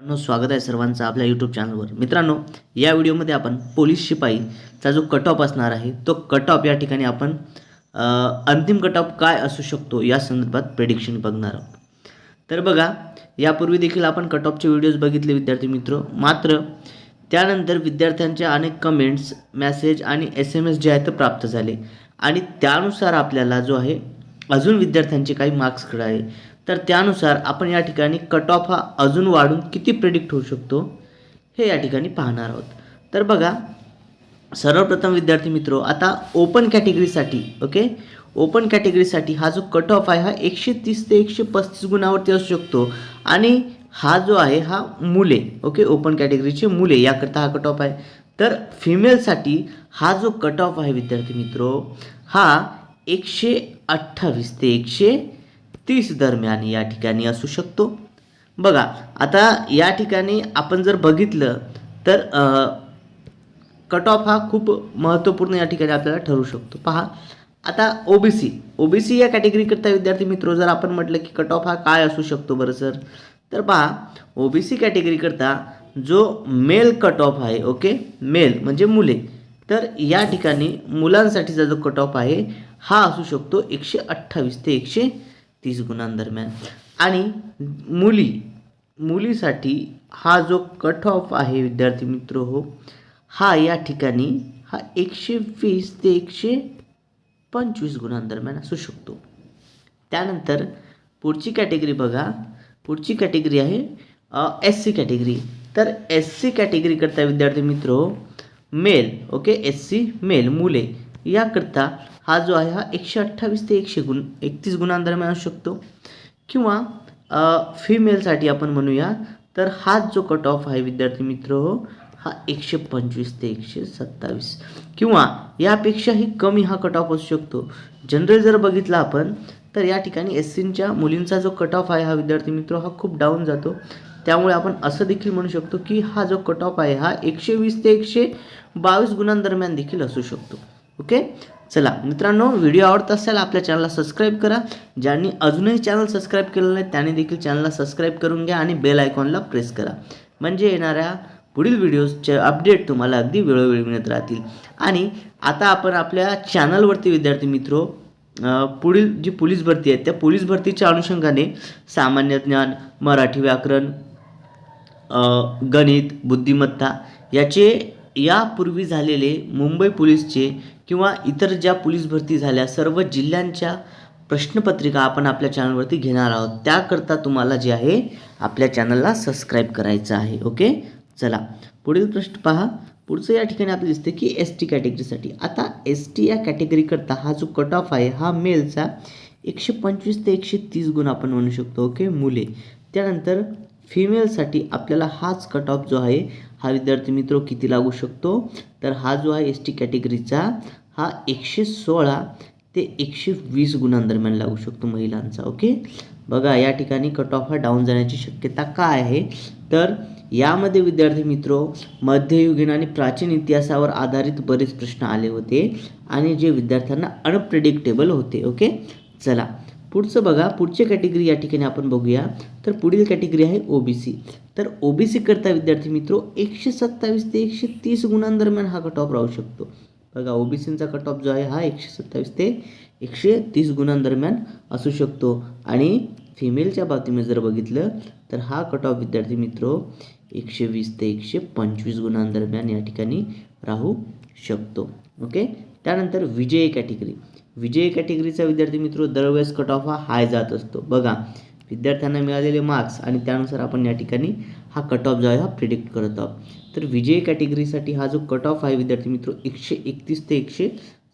मित्रांनो स्वागत आहे सर्वांचं आपल्या यूट्यूब चॅनलवर मित्रांनो या व्हिडिओमध्ये आपण पोलीस शिपाईचा जो कट ऑफ असणार आहे तो कट ऑफ या ठिकाणी आपण अंतिम कट ऑफ काय असू शकतो या संदर्भात प्रेडिक्शन बघणार आहोत. तर बघा यापूर्वी देखील आपण कट ऑफचे व्हिडिओज बघितले विद्यार्थी मित्र. मात्र त्यानंतर विद्यार्थ्यांच्या अनेक कमेंट्स मॅसेज आणि एस एम एस जे आहेत ते प्राप्त झाले. आणि त्यानुसार आपल्याला जो आहे अजून विद्यार्थ्यांचे काही मार्क्स आहे. तर त्यानुसार आपण या ठिकाणी कट ऑफ हा अजून वाढून किती प्रेडिक्ट होऊ शकतो हे या ठिकाणी पाहणार आहोत. तर बघा सर्वप्रथम विद्यार्थी मित्रो आता ओपन कॅटेगरीसाठी ओके ओपन कॅटेगरीसाठी हा जो कट ऑफ आहे हा एकशे तीस ते एकशे पस्तीस गुणावरती असू शकतो. आणि हा जो आहे हा मुले ओके ओपन कॅटेगरीचे मुले याकरता हा कट ऑफ आहे. तर फिमेलसाठी हा जो कट ऑफ आहे विद्यार्थी मित्रो हा एकशे अठ्ठावीस ते एकशे तीस दरम्यान या ठिकाणी असू शकतो. बघा आता या ठिकाणी आपण जर बघितलं तर कट ऑफ हा खूप महत्त्वपूर्ण या ठिकाणी आपल्याला ठरू शकतो. पहा आता ओबीसी ओबीसी या कॅटेगरीकरता विद्यार्थी मित्रो जर आपण म्हटलं की कट ऑफ हा काय असू शकतो बरं सर तर पहा ओबीसी कॅटेगरीकरता जो मेल कट ऑफ आहे ओके मेल म्हणजे मुले. तर या ठिकाणी मुलांसाठीचा जो कट ऑफ आहे हा असू शकतो एकशे अठ्ठावीस ते एकशे तीस गुणांदरम्यान. आणि मुली मुलीसाठी हा जो कट ऑफ आहे विद्यार्थी मित्र हो हा या ठिकाणी हा एकशे वीस ते एकशे पंचवीस गुणांदरम्यान असू शकतो. त्यानंतर पुढची कॅटेगरी बघा. पुढची कॅटेगरी आहे एस सी कॅटेगरी तर एस सी कॅटेगरी करता विद्यार्थी मित्र male okay S C male मुले. याकरता हा जो आहे हा एकशे अठ्ठावीस ते एकशे गुण एकतीस गुणांदरम्यान असू शकतो. किंवा फिमेलसाठी आपण म्हणूया तर हा जो कट ऑफ आहे विद्यार्थी मित्र हो हा एकशे पंचवीस ते एकशे सत्तावीस. किंवा यापेक्षाही कमी हा कट ऑफ असू शकतो. जनरल जर बघितला आपण तर या ठिकाणी एस सींच्या मुलींचा जो कट ऑफ आहे हा विद्यार्थी मित्र हा खूप डाऊन जातो. त्यामुळे आपण असं देखील म्हणू शकतो की हा जो कट ऑफ आहे हा एकशे वीस ते एकशे बावीस गुणांदरम्यान देखील असू शकतो. ओके? चला मित्रांनो व्हिडिओ आवडत असेल आपल्या चॅनलला सबस्क्राईब करा. ज्यांनी अजूनही चॅनल सबस्क्राईब केलेलं नाही त्यांनी देखील चॅनलला सबस्क्राईब करून घ्या आणि बेल आयकॉनला प्रेस करा. म्हणजे येणाऱ्या पुढील व्हिडिओजचे अपडेट तुम्हाला अगदी वेळोवेळी मिळत राहतील. आणि आता आपण आपल्या चॅनलवरती विद्यार्थी मित्रो पुढील जी पोलीस भरती आहे त्या पोलीस भरतीच्या अनुषंगाने सामान्य ज्ञान मराठी व्याकरण गणित बुद्धिमत्ता याचे यापूर्वी झालेले मुंबई पोलीसचे किंवा इतर ज्या पोलीस भरती झाल्या सर्व जिल्ह्यांच्या प्रश्नपत्रिका आपण आपल्या चॅनलवरती घेणार आहोत. त्याकरता तुम्हाला जे आहे आपल्या चॅनलला सबस्क्राईब करायचं आहे ओके? चला पुढील प्रश्न पहा. पुढचं या ठिकाणी आपल्याला दिसते की एस टी कॅटेगरीसाठी आता एस टी या कॅटेगरीकरता हा जो कट ऑफ आहे हा मेलचा एकशे पंचवीस ते एकशे तीस गुण आपण म्हणू शकतो ओके? मुले. त्यानंतर फिमेलसाठी आपल्याला हाच कट ऑफ जो आहे हा विद्यार्थी मित्र किती लागू शकतो? तर हा जो आहे एस टी कॅटेगरीचा हा एकशे सोळा ते एकशे वीस गुणांदरम्यान लागू शकतो महिलांचा ओके? बघा या ठिकाणी कट ऑफ हा डाऊन जाण्याची शक्यता काय आहे? तर यामध्ये विद्यार्थी मित्रो मध्ययुगीन आणि प्राचीन इतिहासावर आधारित बरेच प्रश्न आले होते आणि जे विद्यार्थ्यांना अनप्रेडिक्टेबल होते ओके? चला पुढचं बघा पुढची कॅटेगरी या ठिकाणी आपण बघूया. तर पुढील कॅटेगरी आहे ओबीसी तर ओबीसी करता विद्यार्थी मित्रो एकशे सत्तावीस ते एकशे तीस गुणांदरम्यान हा कट ऑफ राहू शकतो. बघा ओबीसीचा कट ऑफ जो आहे हा एकशे सत्तावीस ते एकशे तीस गुणांदरम्यान असू शकतो. आणि फिमेलच्या बाबतीमध्ये जर बघितलं तर हा कट ऑफ विद्यार्थी मित्र एकशे वीस ते एकशे पंचवीस गुणांदरम्यान या ठिकाणी राहू शकतो. ओके त्यानंतर विजय कॅटेगरी विजय कॅटेगरीचा विद्यार्थी मित्र दरवेळेस कट ऑफ हा हाय जात असतो. बघा विद्यार्थ्यांना मिळालेले मार्क्स आणि त्यानुसार आपण या ठिकाणी हा कट ऑफ जो आहे हा प्रिडिक्ट करत आहोत. तर विजय कॅटेगरीसाठी हा जो कट ऑफ आहे विद्यार्थी मित्र एकशे एकतीस ते एकशे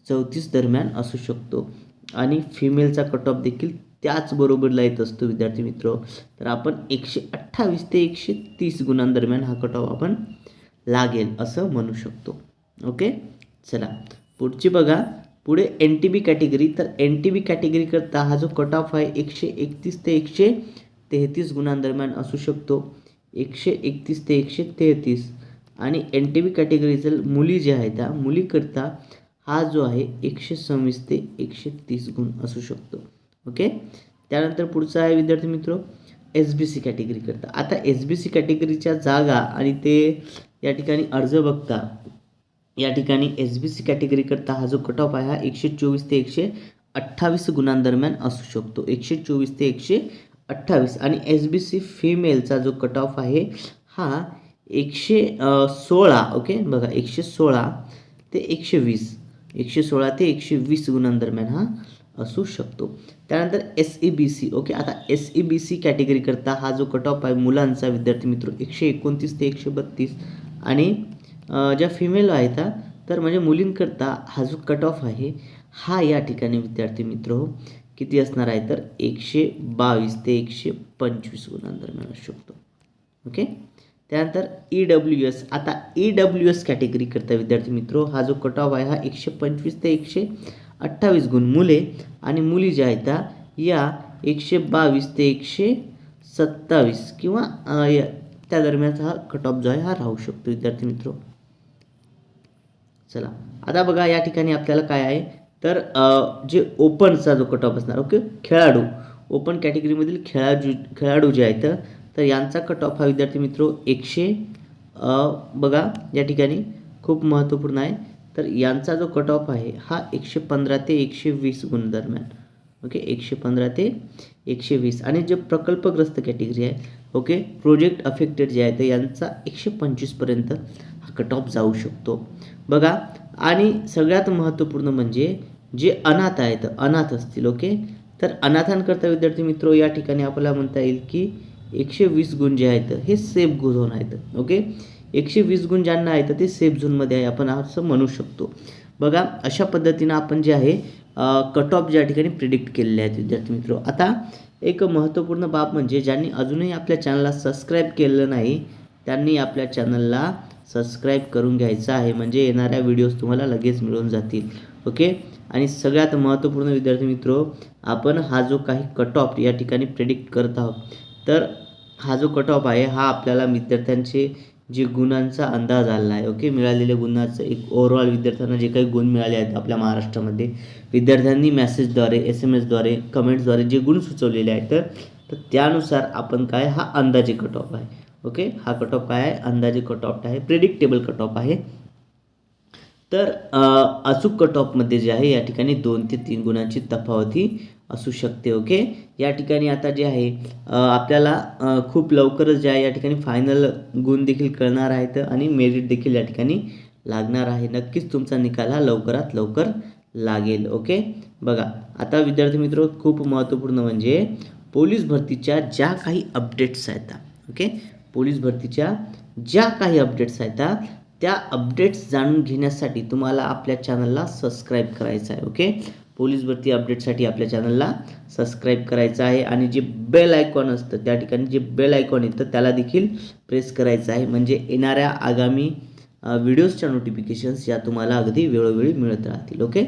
चौतीस दरम्यान असू शकतो. आणि फिमेलचा कट ऑफ देखील त्याचबरोबरला येत असतो विद्यार्थी मित्र. तर आपण एकशे अठ्ठावीस ते एकशे तीस गुणांदरम्यान हा कट ऑफ आपण लागेल असं म्हणू शकतो. ओके? चला. पुढची बघा. पुढे एन टी बी कॅटेगरी तर एन टी बी कॅटेगरीकरता हा जो कट ऑफ आहे एकशे एकतीस ते एकशे तेहतीस गुणांदरम्यान असू शकतो. एकशे एकतीस ते एकशे तेहतीस. आणि एन टी बी कॅटेगरीचं मुली ज्या आहेत त्या मुलीकरता हा जो आहे एकशे सव्वीस ते एकशे तीस गुण असू शकतो. ओके? त्यानंतर पुढचा आहे विद्यार्थी मित्र एस बी सी कॅटेगरीकरता आता एस बी सी कॅटेगरीच्या जागा आणि ते या ठिकाणी अर्ज बघता. या ठिकाणी एस बी सी कॅटेगरीकरता हा जो कट ऑफ आहे हा एकशे चोवीस ते एकशे अठ्ठावीस गुणांदरम्यान असू शकतो. एकशे चोवीस ते एकशे अठ्ठावीस. आणि एस बी सी फिमेलचा जो कट ऑफ आहे हा एकशे सोळा ओके? बघा एकशे सोळा ते एकशे वीस. एकशे सोळा ते एकशे वीस गुणांदरम्यान हा असू शकतो. त्यानंतर S E B C okay? आता एस ई बी सी कॅटेगरीकरता हा जो कट ऑफ आहे मुलांचा विद्यार्थी मित्र एकशे एकोणतीस ते एकशे बत्तीस. आणि ज्या फिमेल आहेत तर म्हणजे मुलींकरता हा जो कट ऑफ आहे हा या ठिकाणी विद्यार्थी मित्र हो किती असणार आहे तर एकशे बावीस ते एकशे पंचवीस गुणांतर मिळू शकतो. ओके त्यानंतर ई डब्ल्यू एस आता ई डब्ल्यू एस कॅटेगरीकरता विद्यार्थी मित्रो हो, हा जो कट ऑफ आहे हा एकशे पंचवीस ते एकशे अठ्ठावीस गुण मुले आणि मुली ज्या आहेत या एकशे बावीस ते एकशे सत्तावीस किंवा त्या दरम्यानचा हा कट ऑफ जो आहे हा राहू शकतो विद्यार्थी मित्रो हो. चला. आता बघा या ठिकाणी आपल्याला काय आहे? तर जे ओपनचा जो कट ऑफ असणार ओके? खेळाडू. ओपन कॅटेगरीमधील खेळाडू खेळाडू जे आहेत तर यांचा कट ऑफ हा विद्यार्थी मित्रो एकशे बघा या ठिकाणी खूप महत्त्वपूर्ण आहे. तर यांचा जो कट ऑफ आहे हा एकशे पंधरा ते एकशे वीस गुण दरम्यान ओके? एकशे पंधरा ते एकशे वीस. आणि जे प्रकल्पग्रस्त कॅटेगरी आहे ओके? प्रोजेक्ट अफेक्टेड जे आहे तर यांचा एकशे पंचवीसपर्यंत कट ऑफ जाऊ शकतो. बघा आणि सगळ्यात महत्त्वपूर्ण म्हणजे जे अनाथ आहेत अनाथ असतील ओके? तर अनाथांकरता विद्यार्थी मित्र या ठिकाणी आपल्याला म्हणता येईल की एकशे वीस गुण जे आहेत हे सेफ झोन आहेत ओके? एकशे वीस गुण ज्यांना आहेत ते सेफ झोनमध्ये आहे आपण असं म्हणू शकतो. बघा अशा पद्धतीनं आपण जे आहे कट ऑफ ज्या ठिकाणी प्रिडिक्ट केलेले आहेत विद्यार्थी मित्र. आता एक महत्त्वपूर्ण बाब म्हणजे ज्यांनी अजूनही आपल्या चॅनलला सबस्क्राईब केलेलं नाही त्यांनी आपल्या चॅनलला सबस्क्राईब करून घ्यायचा आहे. म्हणजे येणाऱ्या व्हिडिओज तुम्हाला लगेच मिळून जातील. ओके आणि सगळ्यात महत्त्वपूर्ण विद्यार्थी मित्र आपण हा जो काही कट ऑफ या ठिकाणी प्रेडिक्ट करत आहोत तर हा जो कट ऑफ आहे हा आपल्याला विद्यार्थ्यांचे जे गुणांचा अंदाज आला आहे. ओके मिळालेल्या गुणाचं एक ओव्हरऑल विद्यार्थ्यांना जे काही गुण मिळाले आहेत आपल्या महाराष्ट्रामध्ये विद्यार्थ्यांनी मॅसेजद्वारे एस एम एसद्वारे कमेंट्सद्वारे जे गुण सुचवलेले आहेत तर तर त्यानुसार आपण काय हा अंदाजे कट ऑफ आहे. ओके? हा कट ऑफ काय आहे? अंदाजे कट ऑफ आहे. प्रेडिक्टेबल कट ऑफ आहे. तर अचूक कट ऑफमध्ये जे आहे या ठिकाणी दोन ते तीन गुणांची तफावती असू शकते ओके? या ठिकाणी आता जे आहे आपल्याला खूप लवकरच जे आहे या ठिकाणी फायनल गुण देखील कळणार आहेत आणि मेरिट देखील या ठिकाणी लागणार आहे. नक्कीच तुमचा निकाल हा लवकरात लवकर लागेल ओके? बघा आता विद्यार्थी मित्र खूप महत्त्वपूर्ण म्हणजे पोलीस भरतीच्या ज्या काही अपडेट्स आहेत ओके? पोलीस भरतीच्या ज्या काही अपडेट्स आहेत त्या अपडेट्स जाणून घेण्यासाठी तुम्हाला आपल्या चॅनलला सबस्क्राईब करायचं आहे ओके पोलीस भरती अपडेटसाठी आपल्या चॅनलला सबस्क्राईब करायचं आहे आणि जे बेल आयकॉन असतं त्या ठिकाणी जे बेल आयकॉन येतं त्याला देखील प्रेस करायचं आहे. म्हणजे येणाऱ्या आगामी व्हिडिओजच्या नोटिफिकेशन्स या तुम्हाला अगदी वेळोवेळी मिळत राहतील ओके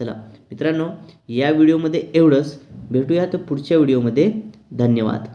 चला मित्रांनो या व्हिडिओमध्ये एवढंच. भेटूया तर पुढच्या व्हिडिओमध्ये धन्यवाद.